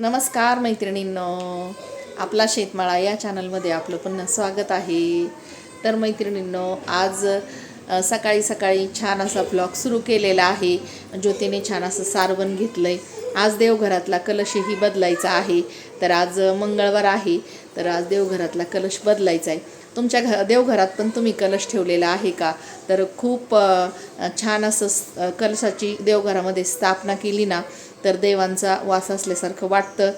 नमस्कार मैत्रिणींनो. आपला शेतमाळा या चॅनलमध्ये आपलं पुन्हा स्वागत आहे. तर मैत्रिणींनो आज सकाळी सकाळी छान असा ब्लॉग सुरू केलेला आहे. ज्योतीने छान असं सारवण घेतलं आहे आज देवघरातला कलशही बदलायचा आहे. तर आज मंगळवार आहे. तर आज देवघरातला कलश बदलायचा आहे. तुमच्या घ देवघरात पण तुम्ही कलश ठेवलेला आहे का? तर खूप छान असं कलशाची देवघरामध्ये स्थापना केली ना तर देवांचा वास असल्यासारखं वाटतं.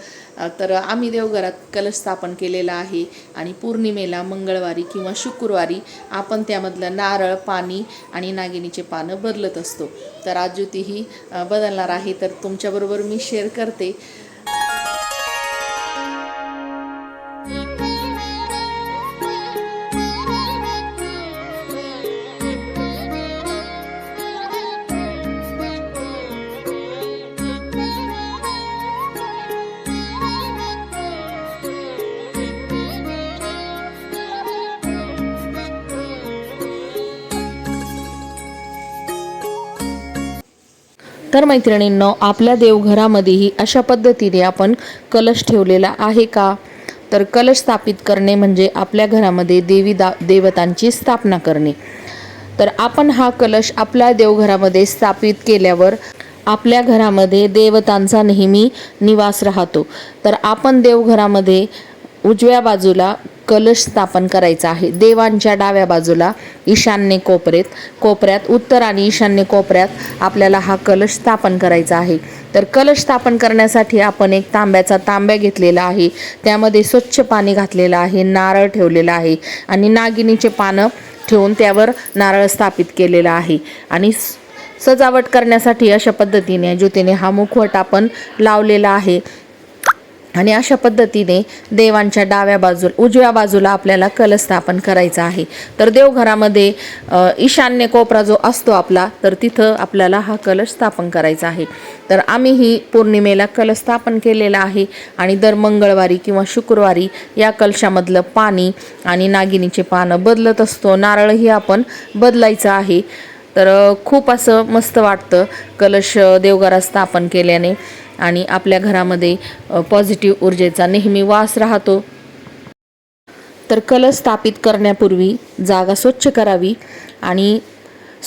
तर आम्ही देवघरात कलश स्थापन केलेला आहे आणि पौर्णिमेला मंगळवारी किंवा शुक्रवारी आपण त्यामधलं नारळ पाणी आणि नागिनीचे पानं बदलत असतो. तर आज ज्योतीही बदलणार आहे तर तुमच्याबरोबर मी शेअर करते. तर मैत्रिणींनो आपल्या देवघरामध्येही अशा पद्धतीने आपण कलश ठेवलेला आहे का? तर कलश स्थापित करणे म्हणजे आपल्या घरामध्ये देवी दा देवतांची स्थापना करणे. तर आपण हा कलश आपल्या देवघरामध्ये स्थापित केल्यावर आपल्या घरामध्ये देवतांचा नेहमी निवास राहतो. तर आपण देवघरामध्ये उजव्या बाजूला कलश स्थापन करायचा आहे. देवांच्या डाव्या बाजूला ईशान्य कोपऱ्यात कोपऱ्यात उत्तर आणि ईशान्य कोपऱ्यात आपल्याला हा कलश स्थापन करायचा आहे. तर कलश स्थापन करण्यासाठी आपण एक तांब्याचा तांब्या घेतलेला आहे. त्यामध्ये स्वच्छ पाणी घातलेलं आहे नारळ ठेवलेला आहे आणि नागिनीचे पानं ठेवून त्यावर नारळ स्थापित केलेला आहे. आणि स- सजावट करण्यासाठी अशा पद्धतीने ज्योतीने हा मुखवट आपण लावलेला आहे. आणि अशा पद्धतीने देवांच्या डाव्या बाजूला उजव्या बाजूला आपल्याला कल स्थापन करायचा आहे. तर देवघरामध्ये ईशान्य कोपरा जो असतो आपला तर तिथं आपल्याला हा कलश स्थापन करायचा आहे. तर आम्ही ही पौर्णिमेला कलश स्थापन केलेला आहे आणि दर मंगळवारी किंवा शुक्रवारी या कलशामधलं पाणी आणि नागिनीचे पानं बदलत असतो. नारळही आपण बदलायचं आहे. तर खूप असं मस्त वाटतं कलश देवघरात स्थापन केल्याने. आणि आपल्या घरामध्ये पॉझिटिव्ह ऊर्जेचा नेहमी वास राहतो. तर कलश स्थापित करण्यापूर्वी जागा स्वच्छ करावी आणि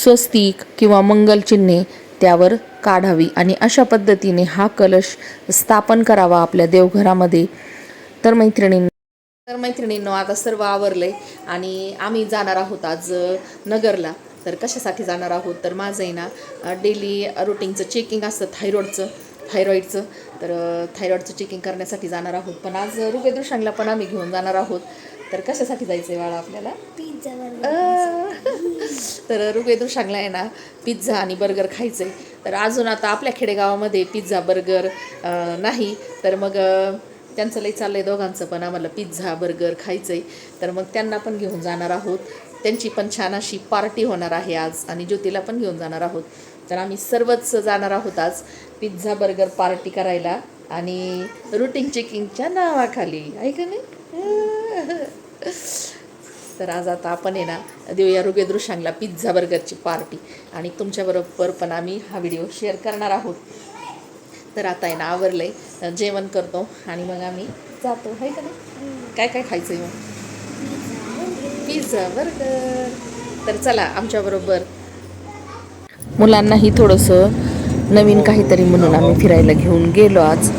स्वस्तिक किंवा मंगलचिन्हे त्यावर काढावी आणि अशा पद्धतीने हा कलश स्थापन करावा आपल्या देवघरामध्ये. तर मैत्रिणींना तर मैत्रिणींनो आता सर्व आवरले आणि आम्ही जाणार आहोत आज नगरला. तर कशासाठी जाणार आहोत? तर माझं आहे ना डेली रुटीनचं चेकिंग असतं थायरॉईडचं थायरॉईडचं तर थायरॉईडचं चेकिंग करण्यासाठी जाणार आहोत. पण आज पण आम्ही घेऊन जाणार आहोत. तर कशासाठी जायचं आहे बाळा आपल्याला? पिझ्झा तर सांगला आहे ना पिझ्झा आणि बर्गर खायचं आहे तर अजून आता आपल्या खेडेगावामध्ये पिझ्झा बर्गर नाही. तर मग त्यांचं लई चाललं आहे दोघांचं पण. आम्हाला पिझ्झा बर्गर खायचं आहे तर मग त्यांना पण घेऊन जाणार आहोत. त्यांची पण छान अशी पार्टी होणार आहे आज आणि ज्योतीला पण घेऊन जाणार आहोत. तर आम्ही सर्वच जाणार आहोत आज पिझ्झा बर्गर पार्टी करायला आणि रुटीन चेकिंगच्या नावाखाली. ऐका नाही? तर आज आता आपण आहे ना देऊया रुगे दृश्यांगला पिझ्झा बर्गरची पार्टी आणि तुमच्याबरोबर पण आम्ही हा व्हिडिओ शेअर करणार आहोत. तर आता आहे ना आवरलंय. जेवण करतो आणि मग आम्ही जातो. आहे का नाही? काय काय खायचं आहे मग? पिझ्झा बर्गर तर चला आमच्याबरोबर. मुलांनाही थोडंसं नवीन काहीतरी म्हणून आम्ही फिरायला घेऊन गेलो आज.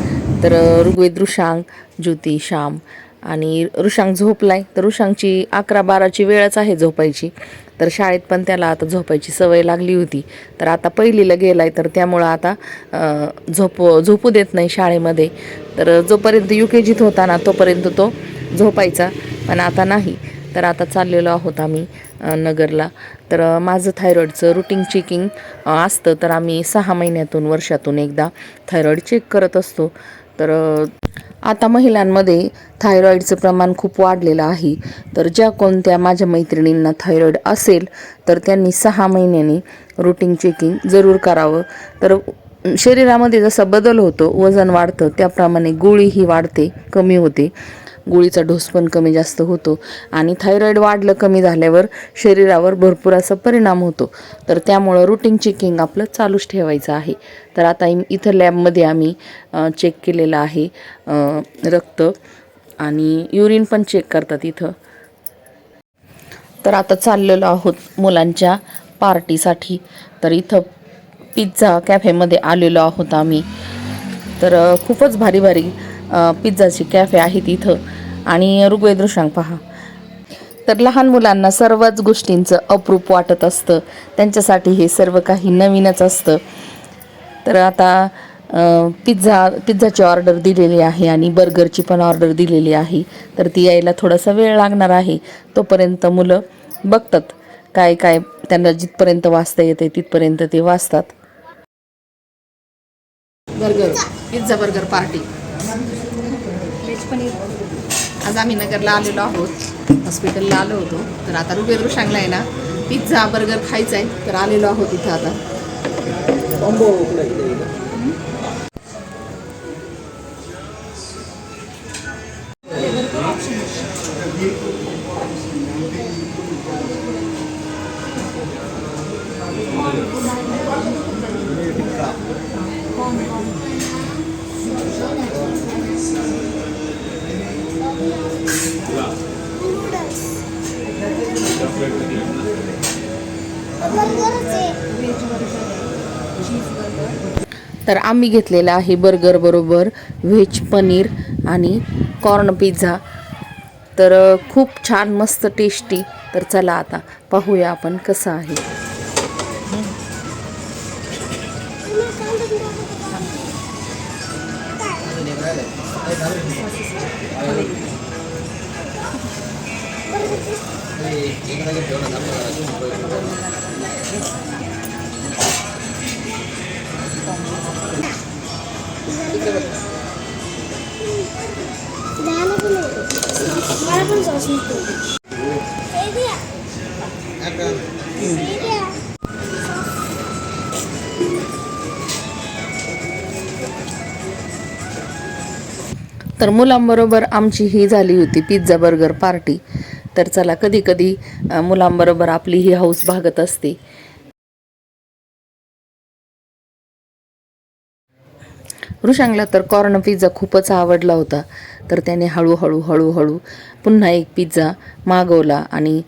तर ऋग्वेद ऋषांग ज्योती श्याम आणि ऋषांग झोपलाय. तर ऋषांगची अकरा बाराची वेळच आहे झोपायची. तर शाळेत पण त्याला आता झोपायची सवय लागली होती. तर आता पहिलीला गेलाय तर त्यामुळं आता झोप झोपू देत नाही शाळेमध्ये. तर जोपर्यंत यू के जीत होता ना तोपर्यंत तो झोपायचा. पण आता नाही. तर आता चाललेलो आहोत आम्ही नगरला. तर माझं थायरॉईडचं रुटीन चेकिंग असतं तर आम्ही सहा महिन्यातून वर्षातून एकदा थायरॉईड चेक करत असतो. तर आता महिलांमध्ये थायरॉईडचं प्रमाण खूप वाढलेलं आहे. तर ज्या कोणत्या माझ्या मैत्रिणींना थायरॉईड असेल तर त्यांनी सहा महिन्यांनी रुटीन चेकिंग जरूर करावं. तर शरीरामध्ये जसा बदल होतो वजन वाढतं त्याप्रमाणे गोळीही वाढते कमी होते. गोळीचा डोस पण कमी जास्त होतो आणि थायरॉईड वाढलं कमी झाल्यावर शरीरावर भरपूर असा परिणाम होतो. तर त्यामुळं रुटीन चेकिंग आपलं चालूच ठेवायचं आहे. तर आता इथं लॅबमध्ये आम्ही चेक केलेलं आहे रक्त आणि युरिन पण चेक करतात इथं. तर आता चाललेलो आहोत मुलांच्या पार्टीसाठी तर इथं पिझ्झा कॅफेमध्ये आलेलो आहोत आम्ही. तर खूपच भारी भारी पिझ्झाची कॅफे आहेत इथं. आणि ऋग्वेद ऋषांक पहा. तर लहान मुलांना सर्वच गोष्टींचं अप्रूप वाटत असतं. त्यांच्यासाठी हे सर्व काही नवीनच असतं. तर आता पिझ्झा पिझ्झाची ऑर्डर दिलेली आहे आणि बर्गरची पण ऑर्डर दिलेली आहे. तर ती यायला थोडासा वेळ लागणार आहे. तोपर्यंत मुलं बघतात काय काय त्यांना जिथपर्यंत वाचता येते तिथपर्यंत ते वाचतात. बर्गर. Pizza burger party. आज आम्ही नगरला आलेलो आहोत. हॉस्पिटलला आलो होतो. तर आता रुबे सांगला आहे ना. पिझ्झा बर्गर खायचा आहे. तर आलेलो आहोत इथं आता. तर आम्ही घेतलेला आहे बर्गर बरोबर व्हेज पनीर आणि कॉर्न पिझ्झा तर खूप छान मस्त टेस्टी तर चला आता पाहूया आपण कसं आहे. तर मुलांबरोबर आमची ही झाली होती पिझ्झा बर्गर पार्टी तर चला कधी कधी मुलांबरोबर आपली ही हौस भागत असते. ऋषांगला तर कॉर्न पिझ्झा खूपच आवडला होता. तर त्याने हळूहळू हळूहळू पुन्हा एक पिझ्झा मागवला आणि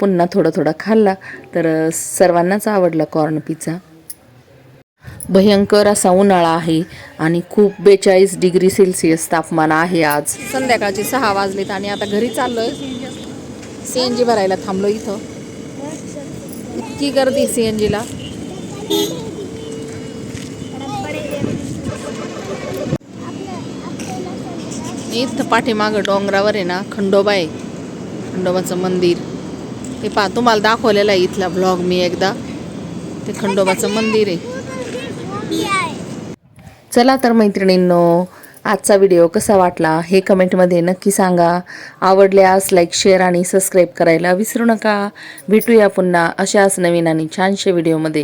पुन्हा थोडा थोडा खाल्ला. तर सर्वांनाच आवडला कॉर्न पिझ्झा भयंकर असा उन्हाळा आहे आणि खूप बेचाळीस डिग्री सेल्सिअस तापमान आहे आज. संध्याकाळचे सहा वाजलेत आणि आता घरी चाललोय. सी एन जी भरायला थांबलो इथं. इतकी गर्दी सी एन जीला इथं पाठीमागं डोंगरावर आहे ना खंडोबा आहे. खंडोबाचं मंदिर. ते पा तुम्हाला दाखवलेलं आहे इथला ब्लॉग मी एकदा. ते खंडोबाचं मंदिर आहे आहे. चला तर मैत्रिणींनो आजचा व्हिडिओ कसा वाटला हे कमेंटमध्ये नक्की सांगा. आवडल्यास लाईक शेअर आणि सबस्क्राईब करायला विसरू नका. भेटूया पुन्हा अशाच नवीन आणि छानशा व्हिडिओमध्ये